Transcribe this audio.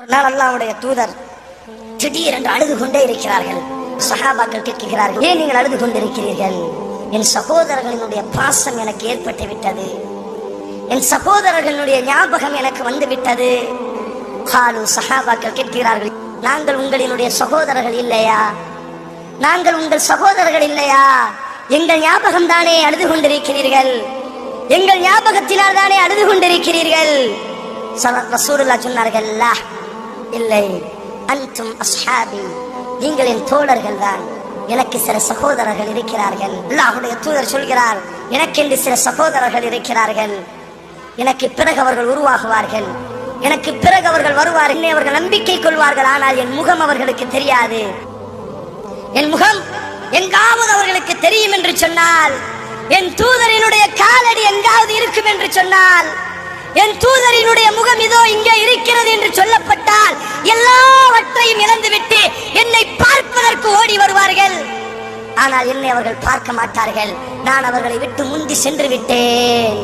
ஒரு நாள் அல்லாவுடைய தூதர் திடீரென்று அழுது கொண்டே இருக்கிறார்கள். சஹாபாக்கள் கேட்கிறார்கள் ஏன் நீங்கள் அழுது கொண்டிருக்கிறீர்கள்? என் சகோதரர்களினுடைய பாசம் எனக்கு ஏற்பட்டு விட்டது. என் சகோதரர்களுடைய ஞாபகம் எனக்கு வந்து விட்டது. ஹாலு சஹாபாக்கள் கேட்கிறார்கள் நாங்கள் உங்களினுடைய சகோதரர்கள் இல்லையா? நாங்கள் உங்கள் சகோதரர்கள் இல்லையா? எங்கள் ஞாபகம் தானே அழுது கொண்டிருக்கிறீர்கள்? எங்கள் ஞாபகத்தினால் தானே அழுது கொண்டிருக்கிறீர்கள்? சொன்னார்கள் இல்லை. அன்றும் அஸ்ஹாபி. நீங்கள் என் தோழர்கள் தான் எனக்கு சில சகோதரர்கள் இருக்கிறார்கள். அல்லாஹுடைய தூதர் சொல்கிறார் எனக்கென்று சில சகோதரர்கள் இருக்கிறார்கள். எனக்கு பிறகு அவர்கள் உருவாகுவார்கள். எனக்கு பிறகு அவர்கள் வருவார் என்னை அவர்கள் நம்பிக்கை கொள்வார்கள். ஆனால் என் முகம் அவர்களுக்கு தெரியாது. என் முகம் எங்காவது அவர்களுக்கு தெரியும் என்று சொன்னால் என் தூதரினுடைய காலடி எங்காவது இருக்கும் என்று சொன்னால் என் தூதரினுடைய முகம் இதோ இங்கே இருக்கிறது என்று தேடி வருவார்கள். ஆனால் என்னை அவர்கள் பார்க்க மாட்டார்கள். நான் அவர்களை விட்டு முந்தி சென்று விட்டேன்.